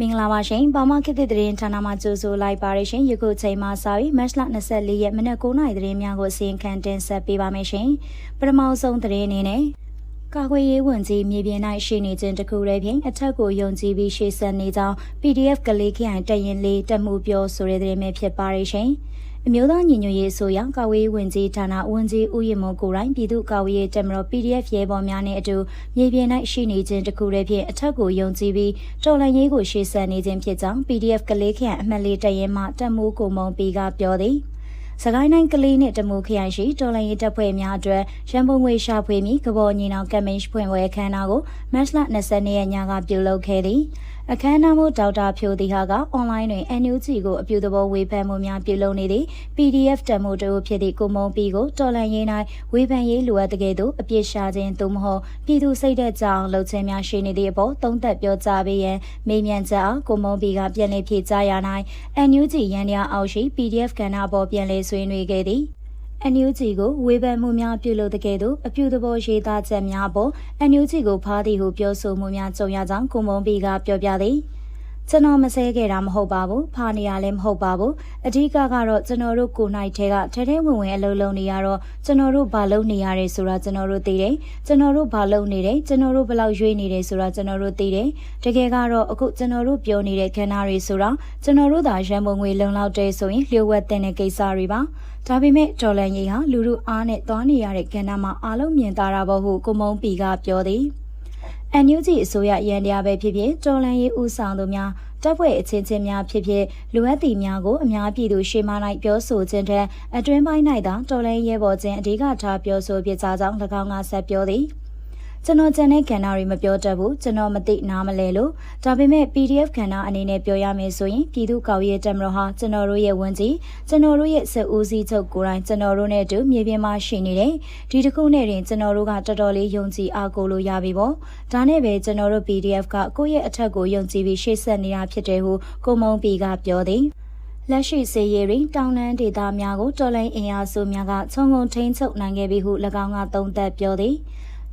မင်္ဂလာပါရှင်။ဘာမခေတ်သစ်သတင်းဌာနမှကြိုဆိုလိုက်ပါရရှင်။ယခုချိန်မှစပြီးမတ်လ24ရက်မနက်9:00နာရီသတင်းများကိုအစီရင်ခံတင်ဆက်ပေးပါမယ်ရှင်။ပထမဆုံးသတင်းအနေနဲ့ကာကွယ်ရေးဝန်ကြီးမြေပြင်၌ရှိနေခြင်းတခုတည်းဖြင့်အထက်ကိုယုံကြည်ပြီးရှေ့ဆက်နေကြောင်း PDF ကလေးခိုင်တရင်လေးတက်မှုပြောဆိုတဲ့သတင်းပဲဖြစ်ပါရရှင်။ အမျိုးသားညီညွတ်ရေးအစိုးရကာဝေးဝင်ကြီးဌာနဝန်ကြီးဦးရင်မကိုရိုင်းပြည်သူ့ကာဝေးရေးတမတော် PDF ရဲဘော်များနဲ့အတူမြေပြင်၌ရှိနေခြင်းတခုတည်းဖြင့်အထက်ကိုယုံကြည်ပြီးတော်လှန်ရေးကိုရှေ့ဆက်နေခြင်းဖြစ်ကြောင်း PDF ကလေးခန့်အမှတ်လေးတရင်မှတက်မှုကိုမုံပီကပြောသည်စကိုင်းတိုင်းကလေးနဲ့တမူခရိုင်ရှိတော်လိုင်းရေးတပ်ဖွဲ့များအတွက်ရန်ပုံငွေရှာဖွေပြီးကဘောညီနောင်ကမ်ပိန်းဖွင့်ပွဲအခမ်းအနားကိုမတ်လ22ရက်ညကပြုလုပ်ခဲ့သည်။အခမ်းအနားမှုဒေါက်တာဖြိုတီဟာကအွန်လိုင်းတွင် NUG ကိုအပြုသဘောဝေဖန်မှုများပြုလုပ်နေသည့် PDF တမိုတိုဖြစ်သည့်ကိုမုံပီကိုတော်လန်ရေး၌ဝေဖန်ရေးလိုအပ်တဲ့ကဲ့သို့အပြစ်ရှာခြင်းသို့မဟုတ်ပြည်သူစိတ်သက်ကြောင်းလှုပ်ခြင်းများရှိနေသည့်အပေါ်သုံးသပ်ပြောကြားပေးရန်မေးမြန်းချက်ကိုမုံပီကပြန်လည်ဖြေကြားရ၌အန်ယူဂျီရန်ရအောက်ရှိ PDF ကဏ္ဍပေါ်ပြန်လည်ဆွေးနွေးခဲ့သည် အန်ယူဂျီကိုဝေဖန်မှုများပြုလုပ်တဲ့ကဲ့သို့အပြုသဘောရေးသားချက်များပေါ်အန်ယူဂျီကိုဖားသည်ဟုပြောဆိုမှုများကြုံရကြောင်းကိုမုံပီကပြောပြသည် ကျွန်တော်မဆဲခဲ့တာမဟုတ်ပါဘူးဖာနေရလည်းမဟုတ်ပါဘူးအဓိကကတော့ကျွန်တော်တို့ကိုနိုင်ထဲကထဲထဲဝင်ဝင်အလုံးလုံးနေရတော့ကျွန်တော်တို့ဘာလုပ်နေရတယ်ဆိုတာကျွန်တော်တို့သိတယ်ကျွန်တော်တို့ဘာလုပ်နေတယ်ကျွန်တော်တို့ဘယ်လောက်ရွေးနေတယ်ဆိုတာကျွန်တော်တို့သိတယ်တကယ်ကတော့အခုကျွန်တော်တို့ပြောနေတဲ့ခန္ဓာတွေဆိုတာကျွန်တော်တို့သာရန်ပုံငွေလုံလောက်တဲ့ဆိုရင်လျှို့ဝှက်တဲ့ကိစ္စတွေပါဒါပေမဲ့ဒေါ်လန်ကြီးဟာလူလူအားနဲ့သွားနေရတဲ့ကဏ္ဍမှာအားလုံးမြင်သာတာပေါ့ဟုကိုမုံပီကပြောသည် အန်ယူဂျီအစိုးရရန်တရားပဲဖြစ်ဖြစ်တော်လန်ရေးဦးဆောင်သူများတပ်ဖွဲ့အချင်းချင်းများဖြစ်ဖြစ်လူအပ်တီများကိုအများပြည်သူရှေ့မှ၌ပြောဆိုခြင်းတဲ့အတွင်းပိုင်း၌သာတော်လန်ရဲဘော်ခြင်းအဓိကထားပြောဆိုပြကြကြောင်း၎င်းကဆက်ပြောသည်။ ကျွန်တော်ကျန်တဲ့ကဏ္ဍတွေမပြောတတ်ဘူးကျွန်တော်မသိနားမလဲလို့ဒါပေမဲ့ PDF ကဏ္ဍအနေနဲ့ပြောရမယ်ဆိုရင်ပြည်သူ့ကောက်ရေးတက်မတော်ဟာကျွန်တော်တို့ရဲ့ဝန်ကြီးကျွန်တော်တို့ရဲ့စစ်ဦးစီးချုပ်ကိုယ်တိုင်ကျွန်တော်တို့နဲ့အတူမြေပြင်မှာရှိနေတယ်ဒီတစ်ခုနဲ့တင်ကျွန်တော်တို့ကတော်တော်လေးယုံကြည်အားကိုးလို့ရပြီပေါ့ဒါနဲ့ပဲကျွန်တော်တို့ PDF ကကိုယ့်ရဲ့အထက်ကိုယုံကြည်ပြီးရှေ့ဆက်နေတာဖြစ်တယ်ဟုကိုမုံပီကပြောသည်လက်ရှိစေရီတွင်တောင်တန်းဒေသများကိုတော်လိုင်းအင်အားစုများကခြုံငုံထိန်းချုပ်နိုင်ခဲ့ပြီဟု၎င်းကသုံးသပ်ပြောသည်။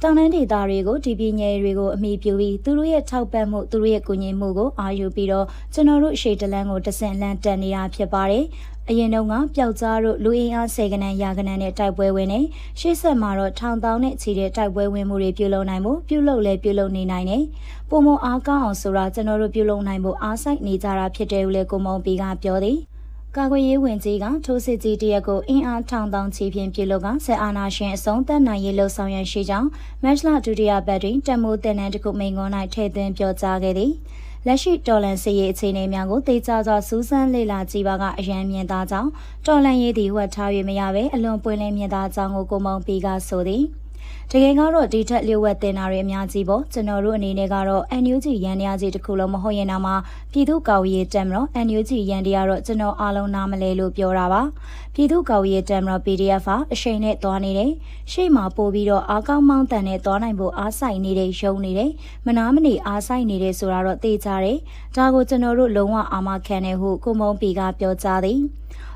တောင်တန်းဒေသတွေကိုဒီပြည်ငယ်တွေကိုအမိပြုပြီးသူတို့ရဲ့ထောက်ပံ့မှုသူတို့ရဲ့ကူညီမှုကိုအာရုံပြီးတော့ကျွန်တော်တို့ရှေ့တလန်းကိုတဆင့်လန်းတက်နေတာဖြစ်ပါတယ်။အရင်တုန်းကပျောက်ကြားတို့လူအင်အားဆယ်ကနန်းရာကနန်းနဲ့တိုက်ပွဲဝင်နေရှေ့ဆက်မှာတော့ထောင်တောင်းနဲ့ချီတဲ့တိုက်ပွဲဝင်မှုတွေပြုလုပ်နိုင်မှုပြုလုပ်လဲပြုလုပ်နေနိုင်တယ်။ပုံမအားကောင်းအောင်ဆိုတာကျွန်တော်တို့ပြုလုပ်နိုင်ဖို့အားစိုက်နေကြတာဖြစ်တယ်လို့လည်းကိုမုံပီကပြောသည်။ ကာကွယ်ရေးဝန်ကြီးကထိုးစစ်ကြီးတရက်ကိုအင်အားထောင်တောင်ချီဖြင့်ပြုလုပ်ကဆက်အာဏာရှင်အဆုံးသတ်နိုင်ရေးလှုံ့ဆော်ရရှိကြောင်းမတ်လဒုတိယပတ်တွင်တမိုးတင်နန်းတစ်ခုမိန်ကွန်း၌ထည့်သွင်းပြောကြားခဲ့သည်လက်ရှိတော်လန်စီရေးအခြေအနေများကိုသိကြစွာစူးစမ်းလေ့လာကြည့်ပါကအရန်မြင်သားကြောင်းတော်လန်ရေးသည်ဝတ်ထား၍မရဘဲအလွန်ပွင့်လင်းမြင်သားကြောင်းကိုကိုမုံပီကဆိုသည်။ တကယ်ကတော့ဒီထက်လျှို့ဝှက်တင်တာတွေအများကြီးပေါ့ကျွန်တော်တို့အနေနဲ့ကတော့ NUG ရန်တရားကြီးတစ်ခုလုံးမဟုတ်ရင်တော့မှပြည်သူ့ကာဝေးတက်မလို့ NUG ရန်တရားတော့ကျွန်တော်အားလုံးနားမလဲလို့ပြောတာပါပြည်သူ့ကာဝေးတက်မလို့ PDF ဟာအရှိန်နဲ့သွားနေတယ်ရှေ့မှာပို့ပြီးတော့အားကောင်းမောင်းတန်နဲ့သွားနိုင်ဖို့အားဆိုင်နေတဲ့ရုံနေတယ်မနာမနေအားဆိုင်နေတယ်ဆိုတာတော့သိကြတယ်ဒါကိုကျွန်တော်တို့လုံးဝအာမခံတယ်ဟုကိုမုံပီကပြောကြားသည်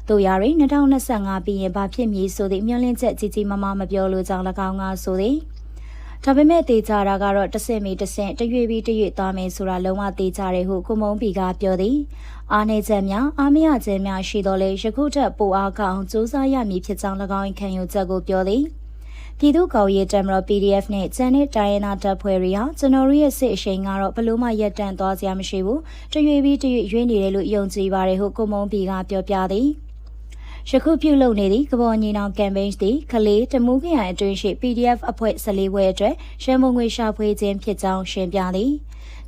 တို့ရရင်2025ပြီးရင်ဘာဖြစ်မည်ဆိုသည့်မျှော်လင့်ချက်ကြီးကြီးမားမားမပြောလို့ကြောင်း၎င်းကဆိုသည်ဒါပေမဲ့တေချာတာကတော့တဆင့်မီတဆင့်တရွေပြီးတရွေသွားမယ်ဆိုတာလုံးဝတေချာတယ်ဟုကိုမုံပီကပြောသည်အားနေချက်များအားမရချက်များရှိတော့လေယခုထက်ပိုအားကောင်းစူးစမ်းရမည်ဖြစ်ကြောင်း၎င်းခံယူချက်ကိုပြောသည်ပြည်သူ့ကော်ရေးတမတော် PDF နဲ့ကျန်တဲ့တိုင်းရင်းသားတပ်ဖွဲ့တွေဟာကျွန်တော်တို့ရဲ့စစ်အရှိန်ကတော့ဘလို့မှရပ်တန့်သွားစရာမရှိဘူးတရွေပြီးတရွေရွေးနေတယ်လို့ယုံကြည်ပါတယ်ဟုကိုမုံပီကပြောပြသည် ယခုပြုလုပ်နေသည့်ကဘောညီနောင်ကမ်ပိန်းသည်ကလေးတမူးခရိုင်အတွင်းရှိ PDF အဖွဲ့14ဘွဲအတွက်ရန်ပုံငွေရှာဖွေခြင်းဖြစ်ကြောင်းရှင်းပြသည်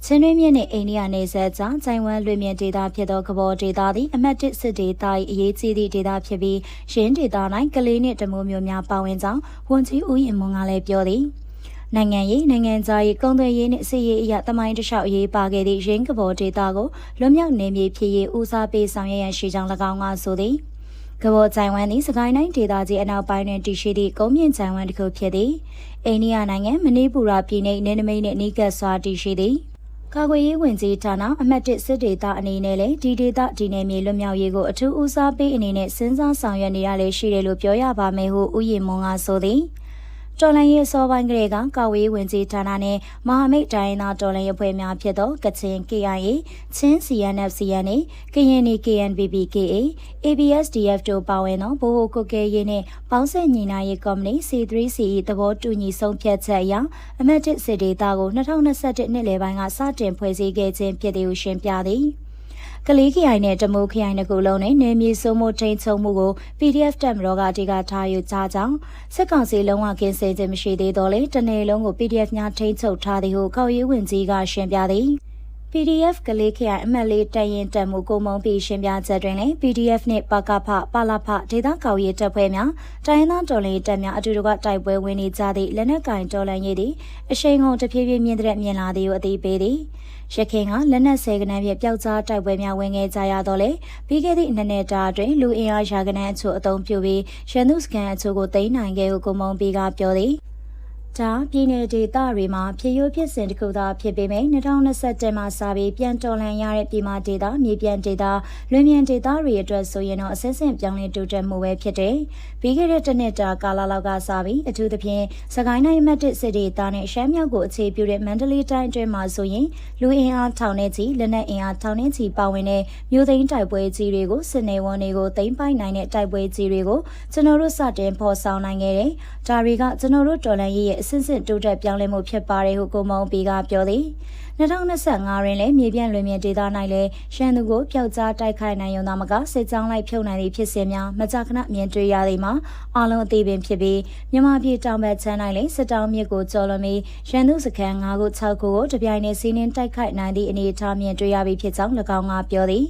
ချင်းတွင်းမြင့်နှင့်အိန္ဒိယနေဆက်ကြားဂျိုင်ဝမ်လွေမြင့်ဒေသဖြစ်သောကဘောဒေသသည်အမတ်တစ်စစ်ဒေသ၏အရေးကြီးသည့်ဒေသဖြစ်ပြီးရင်းဒေသ၌ကလေးနှင့်တမိုးမျိုးများပါဝင်ကြောင်းဝန်ကြီးဦးရင်မွန်ကလည်းပြောသည်နိုင်ငံရေးနိုင်ငံသားရေးကုန်သွယ်ရေးနှင့်စစ်ရေးအရာတမိုင်းတလျှောက်ရေးပါခဲ့သည့်ရင်းကဘောဒေသကိုလွတ်မြောက်နေမည်ဖြစ်ရေးဦးစားပေးဆောင်ရွက်ရန်ရှိကြောင်း၎င်းကဆိုသည်။ ကဘောဂျိုင်ဝမ်သည်စကိုင်းတိုင်းဒေသကြီးအနောက်ပိုင်းတွင်တည်ရှိသည့်ကုန်းမြင့်ဂျိုင်ဝမ်တစ်ခုဖြစ်သည်အိန္ဒိယနိုင်ငံမဏိပူရပြည်နယ်နယ်နိမိတ်နှင့်နီးကပ်စွာတည်ရှိသည်ကာကွယ်ရေးဝန်ကြီးဌာနအမတ်တစ်စစ်ဒေသအနေနဲ့လည်းဒီဒေသဒီနယ်မြေလွတ်မြောက်ရေးကိုအထူးဦးစားပေးအနေနဲ့စဉ်းစားဆောင်ရွက်နေရလေရှိတယ်လို့ပြောရပါမယ်ဟုဥယျာဉ်မွန်ကဆိုသည် တော်လန်ရေးစောပိုင်းကလေးကကာဝေးဝင်ကြီးဌာနနဲ့မဟာမိတ်တိုင်းသားတော်လန်ရေးဖွဲ့များဖြစ်သောကချင် KIA ချင်း CNF CNA ကရင်နီ KNPP KA ABSDF တို့ပါဝင်သောဗဟိုကုတ်ကဲရေးနှင့်ပေါင်းဆက်ညီနာရေးကော်မတီ C3CE သဘောတူညီဆုံးဖြတ်ချက်အရအမတ်တစ်စစ်ဒေတာကို2021နှစ်လယ်ပိုင်းကစတင်ဖွဲ့စည်းခဲ့ခြင်းဖြစ်သည်ဟုရှင်းပြသည် ကလေးခရိုင်နဲ့တမိုးခရိုင်နှစ်ခုလုံးနဲ့နေမြေစိုးမိုးထိန်ချုံမှုကို PDF တက်မတော်ကအဓိကထားယူကြကြောင်းစစ်ကောင်စီလုံးဝကင်းစင်ခြင်းမရှိသေးတော့လေတနေ့လုံးကို PDF များထိန်ချုပ်ထားသည်ဟုခေါရေးဝင်ကြီးကရှင်းပြသည် PDF ကလေးခရိုင်အမှတ်လေးတရင်တက်မှုကိုမုံပြီးရှင်းပြချက်တွင်လည်း PDF နှင့်ပကဖပလဖဒေသကောက်ရေးတပ်ဖွဲ့များတိုင်းသားတော်လှန်ရေးတပ်များအတူတကွတိုက်ပွဲဝင်နေကြသည့်လက်နက်ကင်တော်လှန်ရေးသည်အရှိန်ဟုန်တဖြည်းဖြည်းမြင့်တဲ့မြင်လာသည်ကိုအသိပေးသည်ရခိုင်ကလက်နက်ဆဲကနန်းဖြင့်ပျောက်ကြားတိုက်ပွဲများဝင်ခဲ့ကြရတော့လေပြီးခဲ့သည့်နှစ်နှစ်တာအတွင်းလူအင်အားရာကနန်းအချို့အုံပြုပြီးရန်သူစကန်အချို့ကိုသိမ်းနိုင်ခဲ့ဟုကိုမုံပြီးကပြောသည် ဒါပြည်내ဒေသတွေမှာဖြစ်ရိုးဖြစ်စဉ်တစ်ခုသာဖြစ်ပေမယ့်2021မှာစပြီးပြန်တော်လှန်ရတဲ့ပြည်မဒေသမြေပြန်ဒေသလွင်မြန်ဒေသတွေအတွက်ဆိုရင်တော့အစစ်အဆင့်ပြောင်းလဲတိုးတက်မှုပဲဖြစ်တယ်။ပြီးခဲ့တဲ့တစ်နှစ်တာကာလလောက်ကစပြီးအထူးသဖြင့်စကိုင်းတိုင်းအမှတ်1စစ်ဒေသနဲ့ရှမ်းမြောက်ကိုအခြေပြုတဲ့မန္တလေးတိုင်းအတွင်းမှာဆိုရင်လူအင်အားထောင်နဲ့ချီလက်နက်အင်အားထောင်နဲ့ချီပါဝင်တဲ့မြို့သိမ်းတိုက်ပွဲကြီးတွေကိုစစ်နေဝန်တွေကိုသိမ်းပိုက်နိုင်တဲ့တိုက်ပွဲကြီးတွေကိုကျွန်တော်တို့စတင်ဖော်ဆောင်နိုင်ခဲ့တယ်။ဒါတွေကကျွန်တော်တို့တော်လှန်ရေးရဲ့အစစ်စစ်တိုးတက်ပြောင်းလဲမှုဖြစ်ပါတယ်ဟုကိုမုံပီကပြောသည်2025တွင်လည်းမြေပြန့်လွင်မြေဒေသ၌လည်းရှမ်းသူကိုပျောက်ကြားတိုက်ခိုက်နိုင်ရုံသာမကစစ်ကြောင်းလိုက်ဖြုတ်နိုင်သည့်ဖြစ်စဉ်များမကြာခဏမြင်တွေ့ရသည်မှာအလုံးအသေးပင်ဖြစ်ပြီးမြန်မာပြည်တောင်ဘက်ချမ်း၌လည်းစစ်တောင်းမြစ်ကိုကျော်လွန်ပြီးရှမ်းသူစခန်း9ခု6ခုကိုတပြိုင်တည်းစီးနှင်းတိုက်ခိုက်နိုင်သည့်အနေအထားမြင်တွေ့ရပြီးဖြစ်ကြောင်း၎င်းကပြောသည်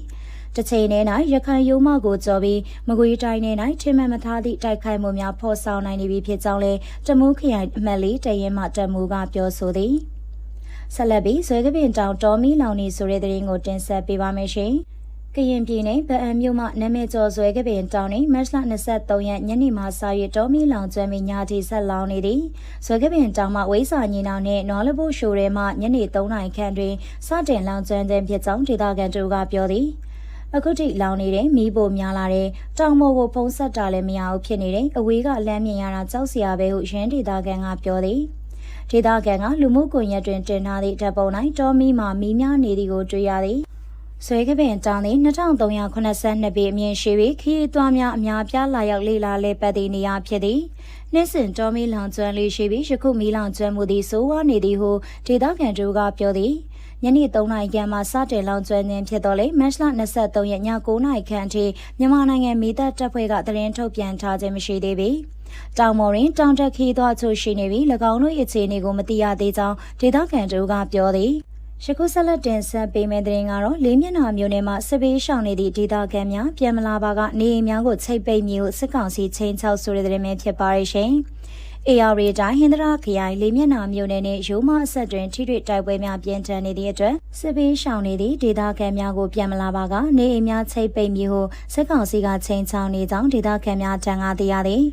တချိန်နဲ့၌ရခိုင်ရုံးမကိုကြော်ပြီးမကွေးတိုင်းနဲ့၌ထင်မှန်မထားသည့်တိုက်ခိုက်မှုများဖော်ဆောင်နိုင်နေပြီဖြစ်ကြောင်းလည်းတမူးခရိုင်အမတ်လေးတရင်မှတမူကပြောဆိုသည်ဆက်လက်ပြီးဇွဲကပင်တောင်တော်မီလောင်နေဆိုတဲ့သတင်းကိုတင်ဆက်ပေးပါမယ်ရှင်ကရင်ပြည်နယ်ဗအံမြို့မှနာမည်ကျော်ဇွဲကပင်တောင်နှင့်မတ်လ23ရက်ညနေမှစ၍တော်မီလောင်ကျွမ်းပြီးညတီဆက်လောင်နေသည်ဇွဲကပင်တောင်မှဝိစာညီနောင်နှင့်နော်လဘိုရှိုထဲမှညနေ3နာရီခန့်တွင်စတင်လောင်ကျွမ်းခြင်းဖြစ်ကြောင်းဒေသခံတို့ကပြောသည် အခုထိလောင်နေတဲ့မီးပိုများလာတဲ့တောင်မိုးကိုဖုံးဆက်တာလည်းမရဘူးဖြစ်နေတယ်အဝေးကလမ်းမြင်ရတာကြောက်စရာပဲဟုရင်းဒေတာကန်ကပြောသည်ဒေတာကန်ကလူမှုကွန်ရက်တွင်တင်ထားသည့်ဓာတ်ပုံ၌တောမီမှာမီးများနေသည်ကိုတွေ့ရသည်ဆွဲကပင်တောင်းသည့်2382ပေအမြင့်ရှိပြီးခရီးသွားများအများပြားလာရောက်လေ့လာလဲပတ်သည့်နေရာဖြစ်သည်နှစ်စဉ်တော်မီလောင်ကျွမ်းလေးရှိပြီးယခုမီလောင်ကျွမ်းမှုသည်ဆိုးဝါးနေသည်ဟုဒေတာကန်တို့ကပြောသည် ညနေ3နာရီခန့်မှစတင်လောင်ကျွမ်းခြင်းဖြစ်တော်လေမတ်လ23ရက်ည9နာရီခန့်အထိမြန်မာနိုင်ငံမိသက်တပ်ဖွဲ့ကသတင်းထုတ်ပြန်ထားခြင်းမရှိသေးပေ။တောင်မော်ရင်တောင်တက်ခီးသွားချို့ရှိနေပြီး၎င်းတို့ရဲ့အခြေအနေကိုမသိရသေးကြောင်းဒေသခံတို့ကပြောသည်။ရှကုဆက်လက်တင်ဆက်ပေးမယ့်တဲ့ရင်ကတော့လေးမျက်နှာမျိုးနဲ့မှစပေးရှောင်နေသည့်ဒေသခံများပြန်မလာပါကနေအိမ်များကိုချိတ်ပိတ်မျိုးစစ်ကောင်စီချင်းချောက်ဆိုတဲ့တဲ့ရင်ဖြစ်ပါရဲ့ရှင်။ AR တိုင်းဟင်္ဒရာခရိုင်လေးမျက်နှာမြို့နယ်နဲ့ရိုးမအဆက်တွင်ထိတွေ့တိုက်ပွဲများပြင်းထန်နေသည့်အတွက်စစ်ပေးရှောင်နေသည့်ဒေသခံများကိုပြန်မလာပါကနေအိမ်များချိတ်ပိတ်မျိုးဟုစစ်ကောင်စီကချိန်ချောင်းနေကြောင်းဒေသခံများထံကသိရသည်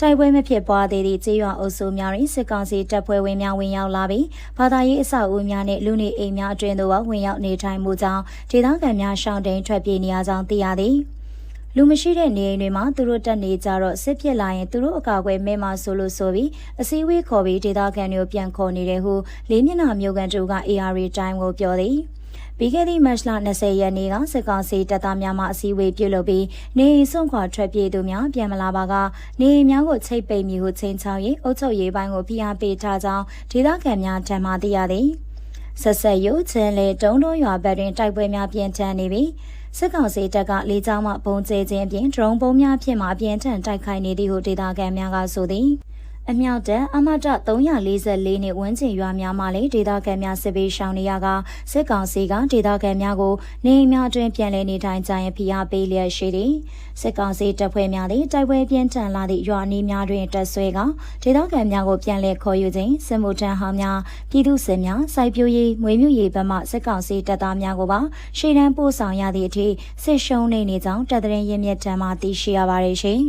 တိုက်ပွဲမဖြစ်ပွားသေးသည့်ကျေးရွာအုပ်စုများတွင်စစ်ကောင်စီတပ်ဖွဲ့ဝင်များဝင်ရောက်လာပြီးဘာသာရေးအဆောက်အဦများနှင့်လူနေအိမ်များအတွင်းသို့ဝင်ရောက်နေထိုင်မှုကြောင့်ဒေသခံများရှောင်တိန်ထွက်ပြေးနေရကြောင်းသိရသည် လူမရှိတဲ့နေအိမ်တွေမှာသူတို့တက်နေကြတော့စစ်ဖြစ်လာရင်သူတို့အကာအကွယ်မဲမှာဆိုလို့ဆိုပြီးအစည်းအဝေးခေါ်ပြီးဒေသခံတွေကိုပြန်ခေါ်နေတယ်ဟုလေးမျက်နှာမျိုးကန်တို့က AR တိုင်းကိုပြောသည်ပြီးခဲ့သည့်မတ်လ20ရက်နေ့ကစစ်ကောင်စီတပ်သားများမှအစည်းအဝေးပြုလုပ်ပြီးနေအိမ်ဆုံးခွာထွက်ပြေးသူများပြန်မလာပါကနေအိမ်များကိုချိတ်ပိတ်မိဟုချိန်ချောင်းရေးအုပ်ချုပ်ရေးပိုင်းကိုဖိအားပေးထားကြောင်းဒေသခံများထံမှသိရသည်ဆက်ဆက်ရုပ်ချင်းလေတုံးတော်ရွာဘက်တွင်တိုက်ပွဲများပြင်းထန်နေပြီး စစ်ကောင်စီတပ်ကလေကြောင်းမှပုံကျဲခြင်းအပြင်ဒရုန်းပုံများဖြင့်မှအပြင်းထန်တိုက်ခိုက်နေသည်ဟုဒေသခံများကဆိုသည် အမြောက်တပ်အမတ344နှစ်ဝန်းကျင်ရွာများမှလည်းဒေသခံများစစ်ပေးရှောင်နေရကစစ်ကောင်စီကဒေသခံများကိုနေအိမ်များတွင်ပြန်လည်နေထိုင်ကြရန်ဖိအားပေးလျက်ရှိသည်စစ်ကောင်စီတပ်ဖွဲ့များသည်တိုက်ပွဲပြင်းထန်လာသည့်ရွာနီးများတွင်တပ်ဆွဲကဒေသခံများကိုပြန်လည်ခေါ်ယူခြင်းစစ်မှုထမ်းဟောင်းများပြည်သူစစ်များစိုက်ပျိုးရေးမွေးမြူရေးဘက်မှစစ်ကောင်စီတပ်သားများကိုပါရှေ့တန်းပို့ဆောင်ရသည့်အထိစစ်ရှုံးနေနေကြောင်းတပ်သတင်းရင်းမြစ်ထံမှသိရှိရပါတယ်ရှင်